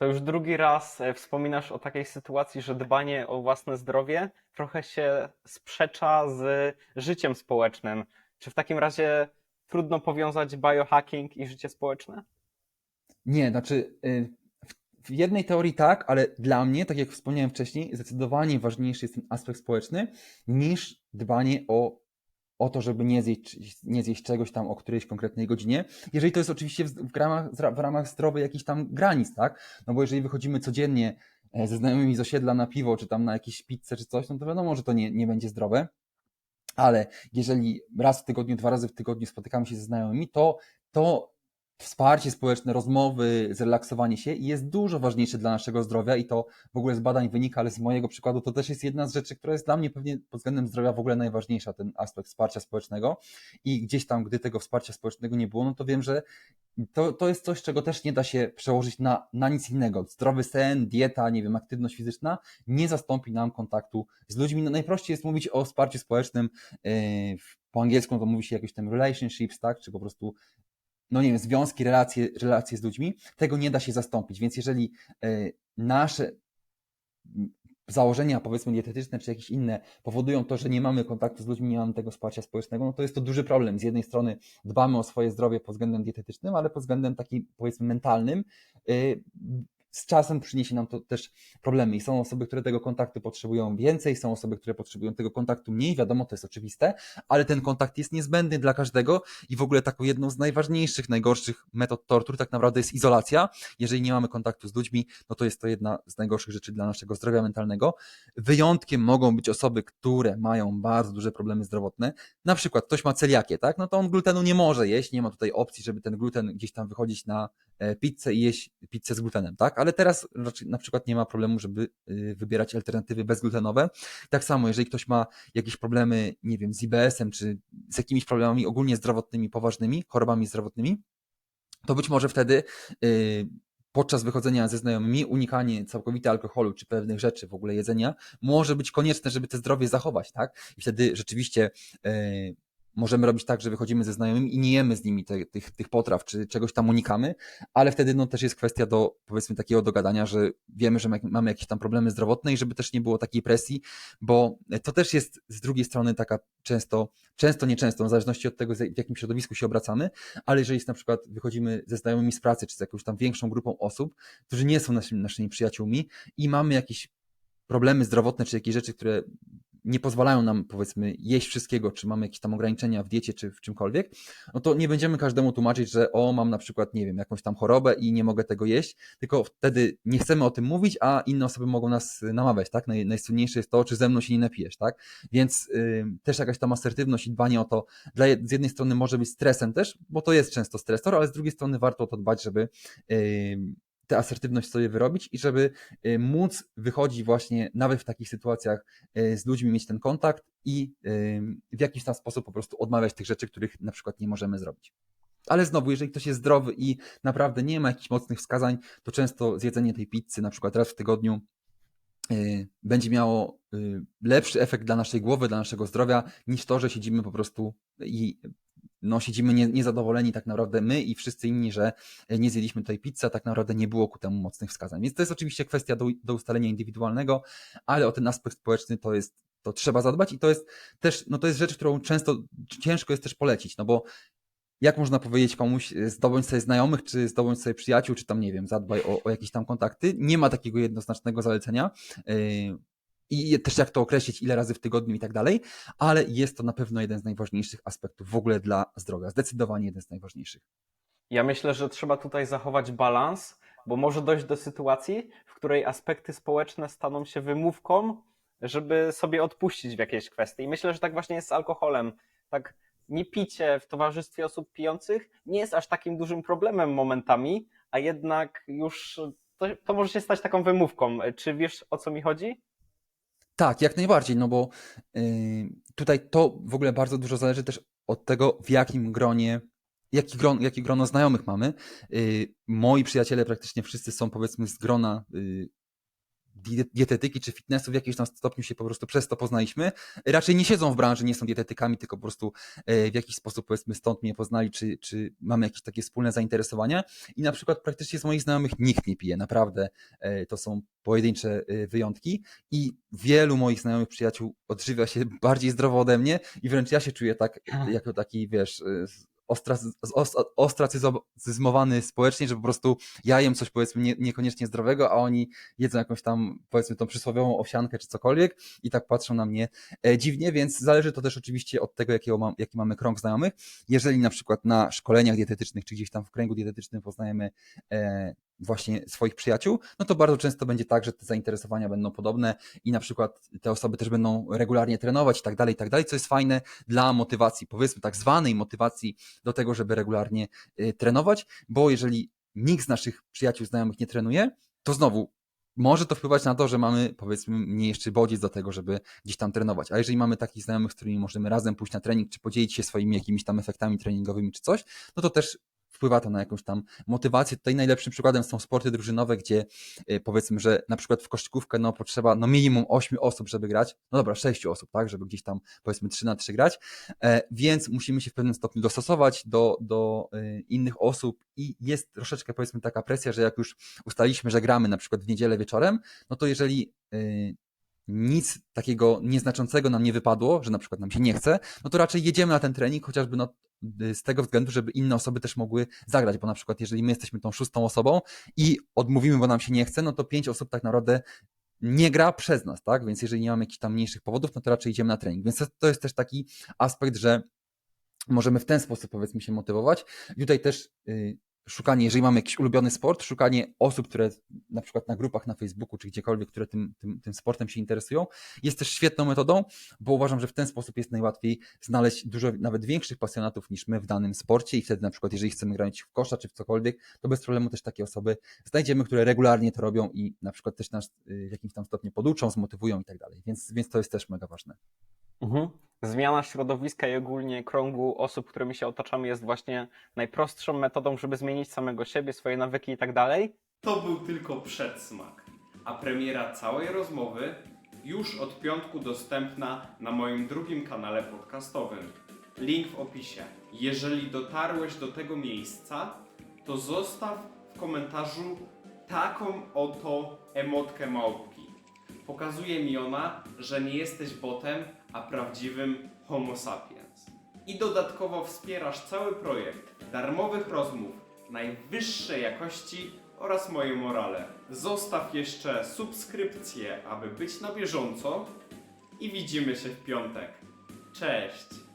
To już drugi raz e, wspominasz o takiej sytuacji, że dbanie o własne zdrowie trochę się sprzecza z życiem społecznym. Czy w takim razie trudno powiązać biohacking i życie społeczne? Nie, znaczy y, w- w jednej teorii tak, ale dla mnie, tak jak wspomniałem wcześniej, zdecydowanie ważniejszy jest ten aspekt społeczny niż dbanie o, o to, żeby nie zjeść, nie zjeść czegoś tam o którejś konkretnej godzinie. Jeżeli to jest oczywiście w, ramach, w ramach zdrowych jakichś tam granic, tak? No bo jeżeli wychodzimy codziennie e, ze znajomymi z osiedla na piwo, czy tam na jakieś pizzę, czy coś, no to wiadomo, że to nie, nie będzie zdrowe. Ale jeżeli raz w tygodniu, dwa razy w tygodniu spotykamy się ze znajomymi, to, to wsparcie społeczne, rozmowy, zrelaksowanie się jest dużo ważniejsze dla naszego zdrowia i to w ogóle z badań wynika, ale z mojego przykładu to też jest jedna z rzeczy, która jest dla mnie pewnie pod względem zdrowia w ogóle najważniejsza, ten aspekt wsparcia społecznego i gdzieś tam, gdy tego wsparcia społecznego nie było, no to wiem, że to, to jest coś, czego też nie da się przełożyć na, na nic innego. Zdrowy sen, dieta, nie wiem, aktywność fizyczna nie zastąpi nam kontaktu z ludźmi. No najprościej jest mówić o wsparciu społecznym, yy, po angielsku to mówi się jakoś tam relationships, tak, czy po prostu no nie wiem, związki, relacje, relacje z ludźmi, tego nie da się zastąpić. Więc jeżeli y, nasze założenia, powiedzmy dietetyczne, czy jakieś inne, powodują to, że nie mamy kontaktu z ludźmi, nie mamy tego wsparcia społecznego, no to jest to duży problem. Z jednej strony dbamy o swoje zdrowie pod względem dietetycznym, ale pod względem takim, powiedzmy, mentalnym, y, z czasem przyniesie nam to też problemy. I są osoby, które tego kontaktu potrzebują więcej, są osoby, które potrzebują tego kontaktu mniej, wiadomo, to jest oczywiste, ale ten kontakt jest niezbędny dla każdego i w ogóle taką jedną z najważniejszych, najgorszych metod tortur tak naprawdę jest izolacja. Jeżeli nie mamy kontaktu z ludźmi, no to jest to jedna z najgorszych rzeczy dla naszego zdrowia mentalnego. Wyjątkiem mogą być osoby, które mają bardzo duże problemy zdrowotne. Na przykład ktoś ma celiakię, tak? No to on glutenu nie może jeść, nie ma tutaj opcji, żeby ten gluten gdzieś tam wychodzić na pizzę i jeść pizzę z glutenem, tak? Ale teraz na przykład nie ma problemu, żeby y, wybierać alternatywy bezglutenowe. Tak samo, jeżeli ktoś ma jakieś problemy, nie wiem, z IBS-em, czy z jakimiś problemami ogólnie zdrowotnymi, poważnymi, chorobami zdrowotnymi, to być może wtedy y, podczas wychodzenia ze znajomymi unikanie całkowite alkoholu czy pewnych rzeczy, w ogóle jedzenia, może być konieczne, żeby te zdrowie zachować, tak? I wtedy rzeczywiście y, możemy robić tak, że wychodzimy ze znajomymi i nie jemy z nimi te, tych, tych potraw, czy czegoś tam unikamy, ale wtedy no, też jest kwestia do, powiedzmy, takiego dogadania, że wiemy, że ma- mamy jakieś tam problemy zdrowotne i żeby też nie było takiej presji, bo to też jest z drugiej strony taka często, często, nieczęsto, w zależności od tego, w jakim środowisku się obracamy, ale jeżeli jest na przykład wychodzimy ze znajomymi z pracy, czy z jakąś tam większą grupą osób, którzy nie są naszymi, naszymi przyjaciółmi i mamy jakieś problemy zdrowotne, czy jakieś rzeczy, które nie pozwalają nam, powiedzmy, jeść wszystkiego, czy mamy jakieś tam ograniczenia w diecie, czy w czymkolwiek, no to nie będziemy każdemu tłumaczyć, że o, mam na przykład, nie wiem, jakąś tam chorobę i nie mogę tego jeść, tylko wtedy nie chcemy o tym mówić, a inne osoby mogą nas y, namawiać, tak? Naj, najsłynniejsze jest to, czy ze mną się nie napijesz, tak? Więc też jakaś tam asertywność i dbanie o to, dla, z jednej strony może być stresem też, bo to jest często stresor, ale z drugiej strony warto o to dbać, żeby tę asertywność sobie wyrobić i żeby y, móc wychodzić właśnie nawet w takich sytuacjach y, z ludźmi, mieć ten kontakt i y, w jakiś tam sposób po prostu odmawiać tych rzeczy, których na przykład nie możemy zrobić. Ale znowu, jeżeli ktoś jest zdrowy i naprawdę nie ma jakichś mocnych wskazań, to często zjedzenie tej pizzy na przykład raz w tygodniu będzie miało lepszy efekt dla naszej głowy, dla naszego zdrowia, niż to, że siedzimy po prostu i no, siedzimy nie, niezadowoleni tak naprawdę my i wszyscy inni, że nie zjedliśmy tej pizzy, a tak naprawdę nie było ku temu mocnych wskazań. Więc to jest oczywiście kwestia do, do ustalenia indywidualnego, ale o ten aspekt społeczny to jest, to trzeba zadbać i to jest też, no to jest rzecz, którą często ciężko jest też polecić, no bo jak można powiedzieć komuś, y, zdobądź sobie znajomych, czy zdobądź sobie przyjaciół, czy tam, nie wiem, zadbaj o, o jakieś tam kontakty. Nie ma takiego jednoznacznego zalecenia. I też jak to określić, ile razy w tygodniu i tak dalej, ale jest to na pewno jeden z najważniejszych aspektów w ogóle dla zdrowia. Zdecydowanie jeden z najważniejszych. Ja myślę, że trzeba tutaj zachować balans, bo może dojść do sytuacji, w której aspekty społeczne staną się wymówką, żeby sobie odpuścić w jakiejś kwestii. I myślę, że tak właśnie jest z alkoholem. Tak, nie picie w towarzystwie osób pijących nie jest aż takim dużym problemem momentami, a jednak już to, to może się stać taką wymówką. Czy wiesz o co mi chodzi? Tak, jak najbardziej, no bo yy, tutaj to w ogóle bardzo dużo zależy też od tego, w jakim gronie, jaki gron, jakie grono znajomych mamy. Yy, moi przyjaciele praktycznie wszyscy są powiedzmy z grona yy, dietetyki czy fitnessu w jakimś tam stopniu się po prostu przez to poznaliśmy. Raczej nie siedzą w branży, nie są dietetykami, tylko po prostu e, w jakiś sposób powiedzmy stąd mnie poznali, czy, czy mamy jakieś takie wspólne zainteresowania. I na przykład praktycznie z moich znajomych nikt nie pije, naprawdę e, to są pojedyncze e, wyjątki i wielu moich znajomych przyjaciół odżywia się bardziej zdrowo ode mnie i wręcz ja się czuję tak, jako taki, wiesz, ostracyzmowany społecznie, że po prostu ja jem coś powiedzmy nie, niekoniecznie zdrowego, a oni jedzą jakąś tam powiedzmy tą przysłowiową owsiankę czy cokolwiek i tak patrzą na mnie e, dziwnie, więc zależy to też oczywiście od tego, jakiego mam, jaki mamy krąg znajomych. Jeżeli na przykład na szkoleniach dietetycznych czy gdzieś tam w kręgu dietetycznym poznajemy e, właśnie swoich przyjaciół, no to bardzo często będzie tak, że te zainteresowania będą podobne i na przykład te osoby też będą regularnie trenować i tak dalej, i tak dalej, co jest fajne dla motywacji, powiedzmy tak zwanej motywacji do tego, żeby regularnie y, trenować, bo jeżeli nikt z naszych przyjaciół, znajomych nie trenuje, to znowu może to wpływać na to, że mamy powiedzmy mniejszy bodziec do tego, żeby gdzieś tam trenować. A jeżeli mamy takich znajomych, z którymi możemy razem pójść na trening, czy podzielić się swoimi jakimiś tam efektami treningowymi, czy coś, no to też wpływa to na jakąś tam motywację. Tutaj najlepszym przykładem są sporty drużynowe, gdzie y, powiedzmy, że na przykład w koszykówkę no, potrzeba no, minimum 8 osób, żeby grać. No dobra, 6 osób, tak, żeby gdzieś tam powiedzmy 3 na 3 grać. E, więc musimy się w pewnym stopniu dostosować do, do y, innych osób i jest troszeczkę powiedzmy taka presja, że jak już ustaliliśmy, że gramy na przykład w niedzielę wieczorem, no to jeżeli nic takiego nieznaczącego nam nie wypadło, że na przykład nam się nie chce, no to raczej jedziemy na ten trening, chociażby no, z tego względu, żeby inne osoby też mogły zagrać, bo na przykład jeżeli my jesteśmy tą szóstą osobą i odmówimy, bo nam się nie chce, no to pięć osób tak naprawdę nie gra przez nas, tak? Więc jeżeli nie mamy jakichś tam mniejszych powodów, no to raczej idziemy na trening. Więc to- jest też taki aspekt, że możemy w ten sposób powiedzmy się motywować. Tutaj też y, szukanie, jeżeli mamy jakiś ulubiony sport, szukanie osób, które na przykład na grupach na Facebooku czy gdziekolwiek, które tym, tym, tym sportem się interesują, jest też świetną metodą, bo uważam, że w ten sposób jest najłatwiej znaleźć dużo nawet większych pasjonatów niż my w danym sporcie i wtedy na przykład jeżeli chcemy grać w kosza czy w cokolwiek, to bez problemu też takie osoby znajdziemy, które regularnie to robią i na przykład też nas y, w jakimś tam stopniu poduczą, zmotywują i tak dalej. Więc, więc to jest też mega ważne. Mhm. Zmiana środowiska i ogólnie krągu osób, którymi się otaczamy, jest właśnie najprostszą metodą, żeby zmienić samego siebie, swoje nawyki i tak dalej. To był tylko przedsmak, a premiera całej rozmowy już od piątku dostępna na moim drugim kanale podcastowym. Link w opisie. Jeżeli dotarłeś do tego miejsca, to zostaw w komentarzu taką oto emotkę małpki. Pokazuje mi ona, że nie jesteś botem, a prawdziwym Homo sapiens. I dodatkowo wspierasz cały projekt darmowych rozmów najwyższej jakości oraz moje morale. Zostaw jeszcze subskrypcję, aby być na bieżąco i widzimy się w piątek. Cześć!